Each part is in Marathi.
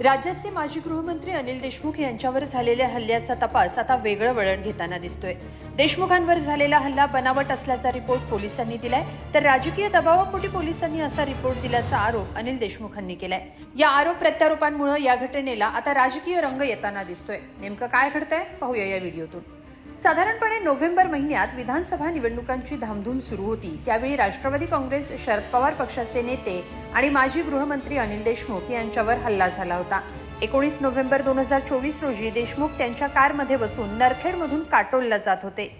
राज्याचे माजी गृहमंत्री अनिल देशमुख यांच्यावर झालेल्या हल्ल्याचा तपास आता वेगळं वळण घेताना दिसतोय. देशमुखांवर झालेला हल्ला बनावट असल्याचा रिपोर्ट पोलिसांनी दिलाय तर राजकीय दबावापोटी पोलिसांनी असा रिपोर्ट दिल्याचा आरोप अनिल देशमुखांनी केलाय. या आरोप प्रत्यारोपांमुळे या घटनेला आता राजकीय रंग येताना दिसतोय. नेमकं काय घडतंय? पाहूया या व्हिडिओतून. साधारणपणे नोव्हेंबर महिन्यात विधानसभा निवडणुकांची धामधूम सुरू होती. त्यावेळी राष्ट्रवादी काँग्रेस शरद पवार पक्षाचे नेते आणि माजी गृहमंत्री अनिल देशमुख यांच्यावर हल्ला झाला होता. एकोणीस नोव्हेंबर दोन हजार चोवीस रोजी देशमुख त्यांच्या कारमध्ये बसून नरखेडमधून काटोलला जात होते.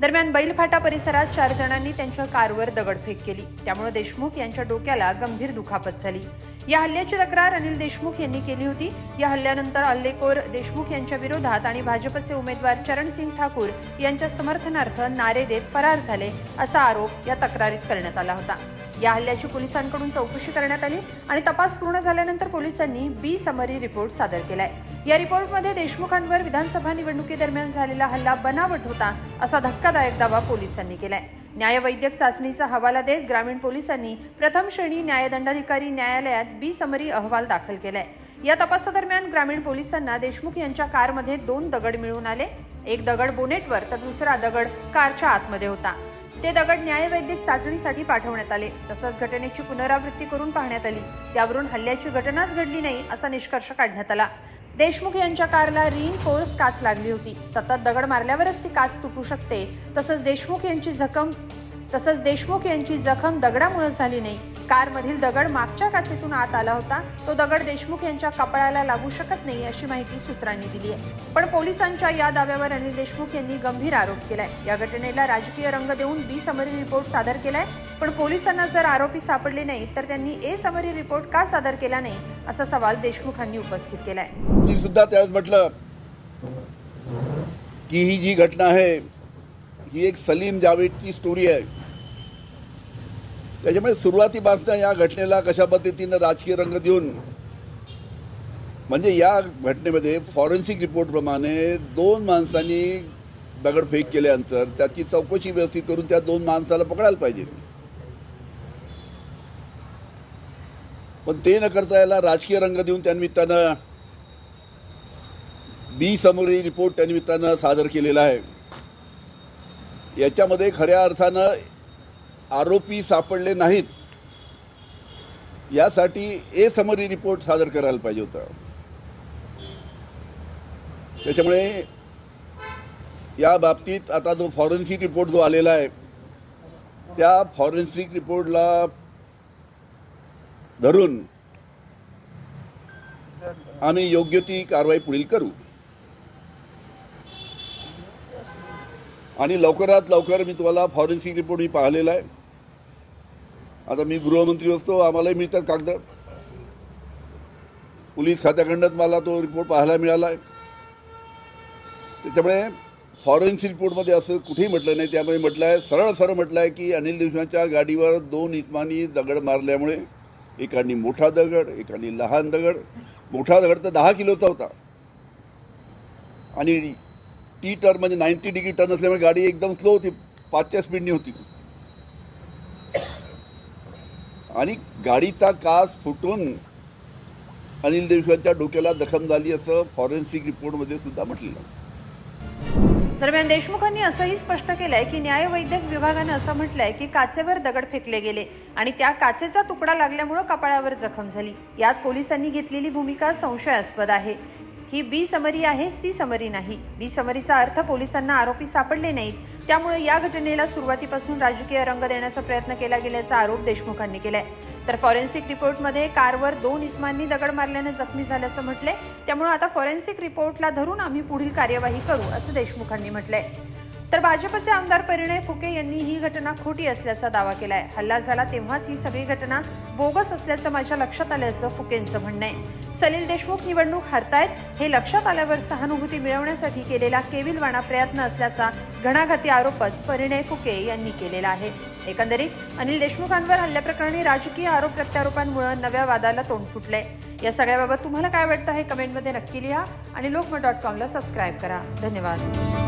दरम्यान बैलफाटा परिसरात चार जणांनी त्यांच्या कारवर दगडफेक केली. त्यामुळे देशमुख यांच्या डोक्याला गंभीर दुखापत झाली. या हल्ल्याची तक्रार अनिल देशमुख यांनी केली होती. या हल्ल्यानंतर हल्लेखोर देशमुख यांच्या विरोधात आणि भाजपचे उमेदवार चरणसिंग ठाकूर यांच्या समर्थनार्थ नारे देत फरार झाले असा आरोप या तक्रारीत करण्यात आला होता. या हल्ल्याची पोलिसांकडून चौकशी करण्यात आली आणि तपास पूर्ण झाल्यानंतर पोलिसांनी बी समरी रिपोर्ट सादर केलाय. या रिपोर्टमध्ये देशमुखांवर विधानसभा निवडणुकीदरम्यान झालेला हल्ला बनावट होता असा धक्कादायक दावा पोलिसांनी केलाय. न्यायवैद्यक चाचणीचा हवाला देत ग्रामीण पोलिसांनी प्रथम श्रेणी न्यायदंडाधिकारी न्यायालयात बी समरी अहवाल दाखल केलाय. या तपासादरम्यान ग्रामीण पोलिसांना देशमुख यांच्या कारमध्ये दोन दगड मिळून आले. एक दगड बोनेटवर तर दुसरा दगड कारच्या आतमध्ये होता. ते दगड न्यायवैद्यक चाचणीसाठी पाठवण्यात आले. तसंच घटनेची पुनरावृत्ती करून पाहण्यात आली. त्यावरून हल्ल्याची घटनाच घडली नाही असा निष्कर्ष काढण्यात आला. देशमुख यांच्या कारला रिन फोर्स काच लागली होती. सतत दगड मारल्यावरच ती काच तुटू शकते. तसंच देशमुख यांची जखम तसंच देशमुख यांची जखम दगडामुळे झाली नाही. कारमधील दगड मागच्या काचेतून आत आला होता. तो दगड देशमुख यांच्या कपाळाला लागू शकत नाही अशी माहिती सूत्रांनी दिली आहे. पण पोलिसांच्या या दाव्यावर अनिल देशमुख यांनी गंभीर आरोप केलाय. या घटनेला राजकीय रंग देऊन बी समरी रिपोर्ट सादर केलाय. पण पोलिसांना जर आरोपी सापडले नाही तर त्यांनी ए समरी रिपोर्ट का सादर केला नाही असा सवाल देशमुखांनी उपस्थित केलाय. ती सुद्धा त्यावेळेस म्हटलं की ही जी घटना आहे ही एक सलीम जावेदची स्टोरी आहे. त्याच्यामुळे सुरुवातीपासून या घटनेला कशा पद्धतीनं राजकीय रंग देऊन म्हणजे या घटनेमध्ये फॉरेन्सिक रिपोर्टप्रमाणे दोन माणसांनी दगडफेक केल्यानंतर त्याची चौकशी व्यवस्थित करून त्या दोन माणसाला पकडायला पाहिजे. पण ते न करता याला राजकीय रंग देऊन त्यानिमित्तानं बी समरी रिपोर्ट त्यानिमित्तानं सादर केलेला आहे. याच्यामध्ये खऱ्या अर्थानं आरोपी सापडले नाहीत. यासाठी ए समरी रिपोर्ट सादर करायला पाहिजे होता. त्याच्यामुळे या बाबतीत आता जो फॉरेन्सिक रिपोर्ट जो आलेला आहे त्या फॉरेन्सिक रिपोर्टला धरून आम्ही योग्य ती कारवाई पुढील करू. आणि लवकरात लवकर मी तुम्हाला फॉरेन्सिक रिपोर्ट मी पाहिलेला आहे. आता मी गृहमंत्री असतो आम्हालाही मिळतात कागद. पोलीस खात्याकडनंच मला तो रिपोर्ट पाहायला मिळाला आहे त्याच्यामुळे फॉरेन्सिक रिपोर्टमध्ये असं कुठेही म्हटलं नाही त्यामध्ये म्हटलं आहे सरळ सरळ म्हटलं आहे की अनिल देशमुखांच्या गाडीवर दोन इस्मानी दगड मारल्यामुळे एकानी मोठा दगड एकानी लहान दगड. मोठा दगड तर दहा किलोचा होता. आणि टी टर्न म्हणजे नाईन्टी डिग्री टर्न असल्यामुळे गाडी एकदम स्लो होती पाचच्या स्पीडनी होती. आणि गाडीचा काच फुटून अनिल देशमुखांच्या डोक्याला जखम झाली असं फॉरेन्सिक रिपोर्टमध्ये सुद्धा म्हटलेलं दरम्यान देशमुखांनी असंही स्पष्ट केलंय की न्यायवैद्यक विभागानं असं म्हटलंय की काचेवर दगड फेकले गेले आणि त्या काचेचा तुकडा लागल्यामुळं कपाळावर जखम झाली. यात पोलिसांनी घेतलेली भूमिका संशयास्पद आहे. ही बी समरी आहे सी समरी नाही. बी समरीचा अर्थ पोलिसांना आरोपी सापडले नाहीत. त्यामुळे या घटनेला सुरुवातीपासून राजकीय रंग देण्याचा प्रयत्न केला गेल्याचा आरोप देशमुखांनी केलाय. तर फॉरेन्सिक रिपोर्टमध्ये कारवर दोन इस्मांनी दगड मारल्याने जखमी झाल्याचं म्हटलंय. त्यामुळे आता फॉरेन्सिक रिपोर्टला धरून आम्ही पुढील कार्यवाही करू असं देशमुखांनी म्हटलंय. तर भाजपचे आमदार परिणय फुके यांनी ही घटना खोटी असल्याचा दावा केलाय. हल्ला झाला तेव्हाच ही सगळी घटना बोगस असल्याचं माझ्या लक्षात आल्याचं फुकेंचं म्हणणं आहे. सलील देशमुख निवडणूक हरतायत हे लक्षात आल्यावर सहानुभूती मिळवण्यासाठी केलेला केविलवाणा प्रयत्न असल्याचा घणाघाती आरोपच परिणय फुके यांनी केलेला आहे. एकंदरीत अनिल देशमुखांवर हल्ल्याप्रकरणी राजकीय आरोप प्रत्यारोपांमुळे नव्या वादाला तोंड फुटलंय. या सगळ्याबाबत तुम्हाला काय वाटतं हे कमेंटमध्ये नक्की लिहा आणि लोकमत डॉट कॉमला सबस्क्राईब करा. धन्यवाद.